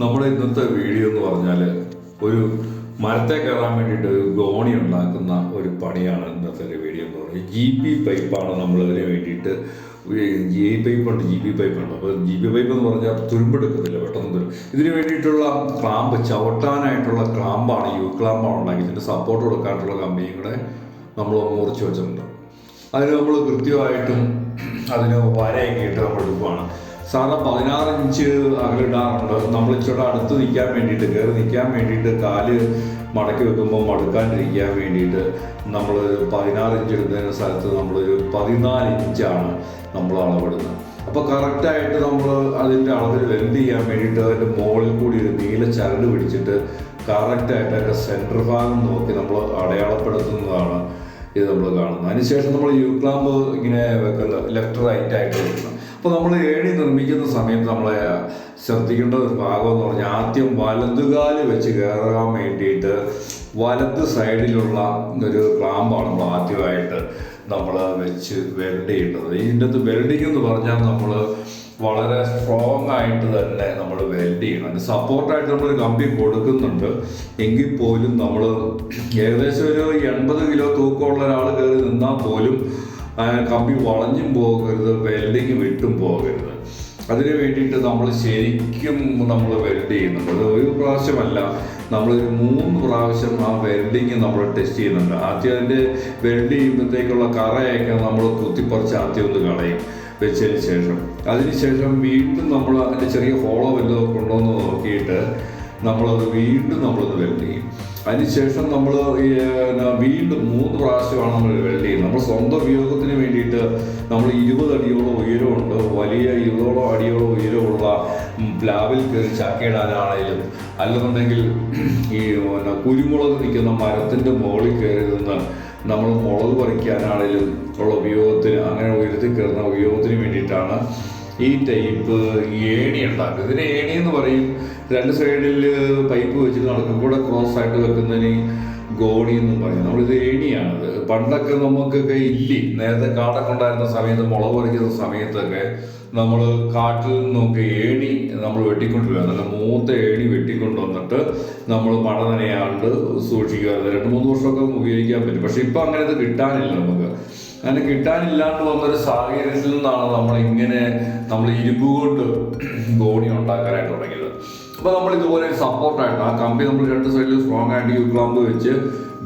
നമ്മുടെ ഇന്നത്തെ വീഡിയോ എന്ന് പറഞ്ഞാൽ ഒരു മരത്തെ കയറാൻ വേണ്ടിയിട്ട് ഒരു ഗോണി ഉണ്ടാക്കുന്ന ഒരു പണിയാണ് ഇന്നത്തെ ഒരു വീഡിയോ എന്ന് പറയുന്നത് ജി പി പൈപ്പാണ് നമ്മൾ ഇതിന് വേണ്ടിയിട്ട് ജി പൈപ്പ് ഉണ്ട് ജി പി പൈപ്പ് ഉണ്ട്. അപ്പോൾ ജി പി പൈപ്പ് എന്ന് പറഞ്ഞാൽ തുരുമ്പെടുക്കത്തില്ല പെട്ടെന്ന് തുരും ഇതിന് വേണ്ടിയിട്ടുള്ള ക്ലാമ്പ് ചവിട്ടാനായിട്ടുള്ള ക്ലാമ്പാണ് യു ക്ലാമ്പാണ് ഉണ്ടാക്കി. ഇതിന്റെ സപ്പോർട്ട് കൊടുക്കാനായിട്ടുള്ള കമ്പനിയും കൂടെ നമ്മൾ മുറിച്ച് വെച്ചിട്ടുണ്ട്. അതിന് നമ്മൾ കൃത്യമായിട്ടും അതിന് വരയൊക്കെ ഇട്ട് നമ്മൾ എടുക്കുവാണ്. സാധാരണ പതിനാറ് ഇഞ്ച് അകലിടാറുണ്ട്. നമ്മൾ ഇച്ചിരി അടുത്ത് നിൽക്കാൻ വേണ്ടിയിട്ട് കയറി നിൽക്കാൻ വേണ്ടിയിട്ട് കാൽ മടക്കി വെക്കുമ്പോൾ മടുക്കാണ്ടിരിക്കാൻ വേണ്ടിയിട്ട് നമ്മൾ പതിനാറ് ഇഞ്ച് ഇടുന്നതിന് സ്ഥലത്ത് നമ്മളൊരു പതിനാല് ഇഞ്ചാണ് നമ്മൾ അളവിടുന്നത്. അപ്പോൾ കറക്റ്റായിട്ട് നമ്മൾ അതിന്റെ അളവിൽ വെൽഡ് ചെയ്യാൻ വേണ്ടിയിട്ട് അതിന്റെ മുകളിൽ കൂടി ഒരു നീല ചരട് പിടിച്ചിട്ട് കറക്റ്റായിട്ട് അതിന്റെ സെന്റർ ഭാഗം നോക്കി നമ്മൾ അടയാളപ്പെടുത്തുന്നതാണ് ഇത് നമ്മൾ കാണുന്നത്. അതിനുശേഷം നമ്മൾ യു ക്ലാമ്പ് ഇങ്ങനെ വെക്കുന്നത് ലെഫ്റ്റ് റൈറ്റ് ആയിട്ട് വെക്കുന്നത് അപ്പോൾ നമ്മൾ ഏണി നിർമ്മിക്കുന്ന സമയത്ത് നമ്മളെ ശ്രദ്ധിക്കേണ്ട ഒരു ഭാഗം എന്ന് പറഞ്ഞാൽ ആദ്യം വലതുകാൽ വെച്ച് കയറാൻ വേണ്ടിയിട്ട് വലത് സൈഡിലുള്ള ഒരു ക്ലാമ്പാണ് നമ്മൾ ആദ്യമായിട്ട് നമ്മൾ വെച്ച് വെൽഡ് ചെയ്യേണ്ടത്. ഇതിന്റെ അകത്ത് വെൽഡിങ് എന്ന് പറഞ്ഞാൽ നമ്മൾ വളരെ സ്ട്രോങ് ആയിട്ട് തന്നെ നമ്മൾ വെൽഡ് ചെയ്യണം. അതിന് സപ്പോർട്ടായിട്ട് നമ്മൾ കമ്പി കൊടുക്കുന്നുണ്ട്. എങ്കിൽ പോലും നമ്മൾ ഏകദേശം ഒരു എൺപത് കിലോ തൂക്കമുള്ള ഒരാൾ കയറി നിന്നാൽ പോലും ആ കമ്പി വളഞ്ഞും പോകരുത് വെൽഡിങ് വിട്ടും പോകരുത്. അതിന് വേണ്ടിയിട്ട് നമ്മൾ ശരിക്കും നമ്മൾ വെൽഡ് ചെയ്യുന്നുണ്ട്. അത് ഒരു പ്രാവശ്യമല്ല നമ്മളൊരു മൂന്ന് പ്രാവശ്യം ആ വെൽഡിങ് നമ്മൾ ടെസ്റ്റ് ചെയ്യുന്നുണ്ട്. ആദ്യം അതിന്റെ വെൽഡ് ചെയ്യുമ്പോഴത്തേക്കുള്ള കറയൊക്കെ നമ്മൾ കുത്തിപ്പറിച്ച് ആദ്യം ഒന്ന് കളയും വെച്ചതിന് ശേഷം. അതിനുശേഷം വീണ്ടും നമ്മൾ അതിന്റെ ചെറിയ ഹോളോ വല്ലതും കൊണ്ടുവന്ന് നോക്കിയിട്ട് നമ്മളത് വീണ്ടും നമ്മളത് വെൽഡ് ചെയ്യും. അതിനുശേഷം നമ്മൾ വീണ്ടും മൂന്ന് പ്രാവശ്യമാണ് നമ്മൾ വെൽഡ് ചെയ്യുന്നത്. നമ്മൾ സ്വന്തം ഉപയോഗത്തിന് വേണ്ടിയിട്ട് നമ്മൾ ഇരുപത് അടിയോളം ഉയരമുണ്ട്. വലിയ ഇരുപതോളം അടിയോളം ഉയരമുള്ള പ്ലാവിൽ കയറി ചക്കയിടാനാണെങ്കിലും അല്ലെന്നുണ്ടെങ്കിൽ ഈ കുരുമുളക് നിൽക്കുന്ന മരത്തിന്റെ മുകളിൽ കയറി നിന്ന് നമ്മൾ മുളക് പറിക്കാനാണെങ്കിലും ഉള്ള ഉപയോഗത്തിന് അങ്ങനെ ഉയരത്തിൽ കയറുന്ന ഉപയോഗത്തിന് വേണ്ടിയിട്ടാണ് ഈ ടൈപ്പ് ഏണി ഉണ്ടാക്കും. ഇതിന് ഏണി എന്ന് പറയും. രണ്ട് സൈഡിൽ പൈപ്പ് വെച്ചിട്ട് നടക്കും. കൂടെ ക്രോസ് ആയിട്ട് വെക്കുന്നതിന് ഗോണി എന്ന് പറയും. നമ്മളിത് ഏണിയാണത്. പണ്ടൊക്കെ നമുക്കൊക്കെ ഇല്ലി. നേരത്തെ കാടൊക്കെ ഉണ്ടായിരുന്ന സമയത്ത് മുളക് പറിക്കുന്ന സമയത്തൊക്കെ നമ്മൾ കാട്ടിൽ നിന്നൊക്കെ ഏണി നമ്മൾ വെട്ടിക്കൊണ്ടുവരിക. നല്ല മൂത്ത ഏണി വെട്ടിക്കൊണ്ട് വന്നിട്ട് നമ്മൾ മഴ നനയാണ്ട് സൂക്ഷിക്കുക. രണ്ട് മൂന്ന് വർഷമൊക്കെ ഉപയോഗിക്കാൻ പറ്റും. പക്ഷെ ഇപ്പം അങ്ങനെ ഇത് കിട്ടാനില്ല നമുക്ക്. അങ്ങനെ കിട്ടാനില്ലാണ്ട് വന്നൊരു സാഹചര്യത്തിൽ നിന്നാണ് നമ്മൾ ഇങ്ങനെ നമ്മൾ ഇരുമ്പ് കൊണ്ട് ഗോണി ഉണ്ടാക്കാനായിട്ട് തുടങ്ങിയത്. അപ്പോൾ നമ്മൾ ഇതുപോലെ സപ്പോർട്ടായിട്ട് ആ കമ്പി നമ്മൾ രണ്ട് സൈഡിൽ സ്ട്രോങ് ആയിട്ട് യു ക്ലാമ്പ് വെച്ച്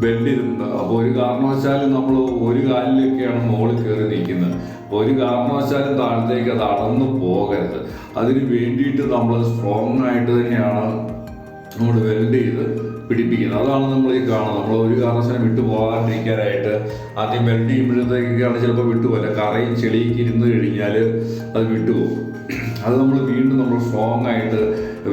ബെൻഡ് ചെയ്തിട്ടുണ്ട്. അപ്പോൾ ഒരു കാരണവശാലും നമ്മൾ ഒരു കാലിലൊക്കെയാണ് മുകളിൽ കയറി നിൽക്കുന്നത്. ഒരു കാരണവശാലും താഴത്തേക്ക് അത് അടന്നു പോകരുത്. അതിന് വേണ്ടിയിട്ട് നമ്മൾ സ്ട്രോങ് ആയിട്ട് തന്നെയാണ് നമ്മൾ വെൽഡ് ചെയ്ത് പിടിപ്പിക്കുന്നത്. അതാണ് നമ്മൾ ഈ കാണുന്നത്. നമ്മൾ ഒരു കാരണവശാലും വിട്ടു പോകാണ്ടിരിക്കാനായിട്ട് ആദ്യം വെൽഡ് ചെയ്യുമ്പോഴത്തേക്കാണ് ചിലപ്പോൾ വിട്ടുപോകില്ല കറയും ചെളിയൊക്കെ ഇരുന്ന് കഴിഞ്ഞാൽ അത് വിട്ടുപോകും അത് നമ്മൾ വീണ്ടും നമ്മൾ സ്ട്രോങ് ആയിട്ട്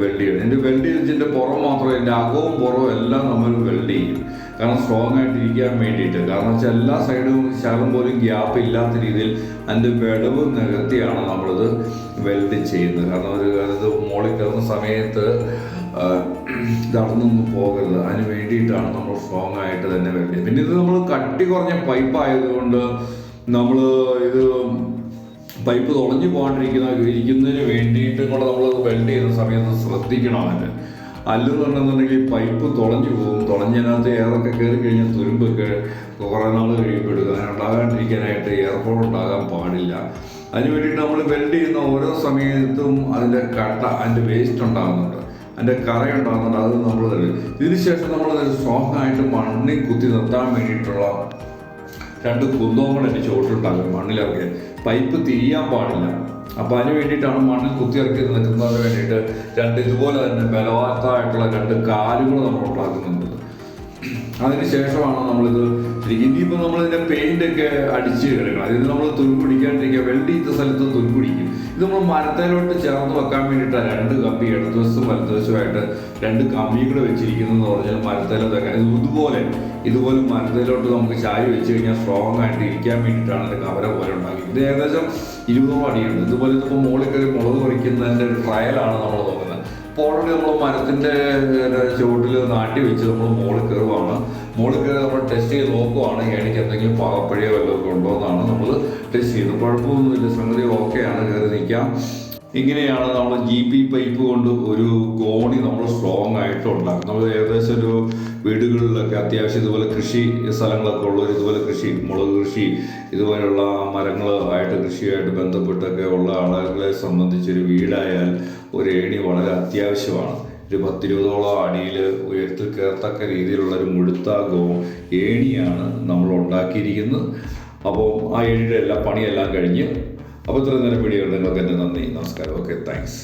വെൽഡ് ചെയ്യണം. എന്റെ വെൽഡ് ചെയ്തതിന്റെ പുറം മാത്രമേ എന്റെ അകവും പുറവും എല്ലാം നമ്മൾ വെൽഡ് ചെയ്യും. കാരണം സ്ട്രോങ് ആയിട്ട് ഇരിക്കാൻ വേണ്ടിയിട്ട്. കാരണം വെച്ചാൽ എല്ലാ സൈഡും ശകലം പോലും ഗ്യാപ്പ് ഇല്ലാത്ത രീതിയിൽ അതിന്റെ വിടവ് നികത്തിയാണ് നമ്മളിത് വെൽഡ് ചെയ്യുന്നത്. കാരണം ഒരു അത് മോളിൽ കയറുന്ന സമയത്ത് ആ, ഇതടന്നൊന്നും പോകരുത്. അതിന് വേണ്ടിയിട്ടാണ് നമ്മൾ സ്ട്രോങ് ആയിട്ട് തന്നെ വെൽഡ് പിന്നെ ഇത് നമ്മൾ കട്ടി കുറഞ്ഞ പൈപ്പ് ആയതുകൊണ്ട് നമ്മൾ ഇത് പൈപ്പ് തുളഞ്ഞു പോകാണ്ടിരിക്കുന്ന ഇരിക്കുന്നതിന് വേണ്ടിയിട്ടും കൂടെ നമ്മൾ വെൽഡ് ചെയ്യുന്ന സമയത്ത് ശ്രദ്ധിക്കണം അതിന്. അല്ലെന്നുണ്ടെന്നുണ്ടെങ്കിൽ പൈപ്പ് തുളഞ്ഞു പോകും. തുളഞ്ഞതിനകത്ത് ഏതൊക്കെ കയറി കഴിഞ്ഞാൽ തുരുമ്പൊക്കെ കുറേ നാൾ കഴിയുമ്പോൾ എടുക്കും അങ്ങനെ ഉണ്ടാകാണ്ടിരിക്കാനായിട്ട് എയർപോർട്ട് ഉണ്ടാകാൻ പാടില്ല. അതിന് വേണ്ടിയിട്ട് നമ്മൾ വെൽഡ് ചെയ്യുന്ന ഓരോ സമയത്തും അതിന്റെ കട്ട അതിന്റെ വേസ്റ്റ് ഉണ്ടാകുന്നുണ്ട്. അതിന്റെ കറ ഉണ്ടാകുന്നുണ്ട്. അത് നമ്മൾ ഇതിന് ശേഷം നമ്മൾ സ്ട്രോങ് ആയിട്ട് മണ്ണിൽ കുത്തി നിർത്താൻ വേണ്ടിയിട്ടുള്ള രണ്ട് കുന്തോങ്ങൾ എന്റെ ചുവട്ടുണ്ടാകും മണ്ണിലിറക്കി പൈപ്പ് തിരിയാൻ പാടില്ല. അപ്പോൾ അതിന് വേണ്ടിയിട്ടാണ് മണ്ണിൽ കുത്തിയിറക്കി നിൽക്കുന്നതിന് വേണ്ടിയിട്ട് രണ്ട് ഇതുപോലെ തന്നെ ബലവാത്തായിട്ടുള്ള രണ്ട് കാലുകൾ നമ്മൾ ഉണ്ടാക്കുന്നുണ്ട്. അതിന് ശേഷമാണ് നമ്മളിത് ഇനിയിപ്പോൾ നമ്മളിതിന്റെ പെയിന്റ് ഒക്കെ അടിച്ച് കിടക്കണം അതിന് നമ്മൾ തുരുപിടിക്കാണ്ടിരിക്കുക വെൽഡ് ചെയ്ത സ്ഥലത്ത് തുരുപിടിക്കും ഇത് നമ്മൾ മരത്തേലോട്ട് ചേർന്ന് വെക്കാൻ വേണ്ടിയിട്ടാണ് രണ്ട് കമ്പി ഇടതുവശത്തും വലതുവശമായിട്ട് രണ്ട് കമ്പികൾ വെച്ചിരിക്കുന്നു വെച്ചിരിക്കുന്നതെന്ന് പറഞ്ഞാൽ ഇത് ഇതുപോലെ ഇതുപോലെ മരുന്നിലോട്ട് നമുക്ക് ചായ വെച്ച് കഴിഞ്ഞാൽ സ്ട്രോങ് ആയിട്ട് ഇരിക്കാൻ വേണ്ടിയിട്ടാണ് ഇത് കവര പോലെ ഉണ്ടാക്കി. ഇത് ഏകദേശം ഇരുപതോളം അടിയുണ്ട്. ഇതുപോലെ ഇതിപ്പോൾ മുകളിൽ കയറി മുളക് പറിക്കുന്നതിന്റെ ഒരു ട്രയലാണ് നമ്മൾ നോക്കുന്നത്. അപ്പോൾ ഓൾറെഡി നമ്മൾ മരത്തിന്റെ ചുവട്ടിൽ നാട്ടി വെച്ച് നമ്മൾ മുകളിൽ കയറുവാണ്. മുകളിൽ കയറി നമ്മൾ ടെസ്റ്റ് ചെയ്ത് നോക്കുവാണ് എനിക്ക് എന്തെങ്കിലും പാകപ്പഴിയോ വല്ലതൊക്കെ ഉണ്ടോ എന്നാണ് നമ്മൾ ടെസ്റ്റ് ചെയ്യുന്നത്. കുഴപ്പമൊന്നുമില്ല. സംഗതി ഓക്കെയാണ് കയറി നിൽക്കാം. ഇങ്ങനെയാണ് നമ്മൾ ജി പി പൈപ്പ് കൊണ്ട് ഒരു കോണി നമ്മൾ സ്ട്രോങ് ആയിട്ട് ഉണ്ടാക്കും നമ്മൾ ഏകദേശം ഒരു വീടുകളിലൊക്കെ അത്യാവശ്യം ഇതുപോലെ കൃഷി സ്ഥലങ്ങളൊക്കെ ഉള്ളവർ ഇതുപോലെ കൃഷി മുളക് കൃഷി ഇതുപോലെയുള്ള മരങ്ങൾ ആയിട്ട് കൃഷിയായിട്ട് ബന്ധപ്പെട്ടൊക്കെ ഉള്ള ആളുകളെ സംബന്ധിച്ചൊരു വീടായാൽ ഒരു ഏണി വളരെ അത്യാവശ്യമാണ്. ഒരു പത്തിരുപതോളം അടിയിൽ ഉയർത്തി കയറത്തക്ക രീതിയിലുള്ള ഒരു മുഴുത്ത ഗോ ഏണിയാണ് നമ്മൾ ഉണ്ടാക്കിയിരിക്കുന്നത്. അപ്പോൾ ആ ഏണിയുടെ എല്ലാ പണിയെല്ലാം കഴിഞ്ഞ് അപ്പോൾ ഇത്ര നേരം വീഡിയോ നിങ്ങൾക്ക് എന്റെ നന്ദി നമസ്കാരം. Okay thanks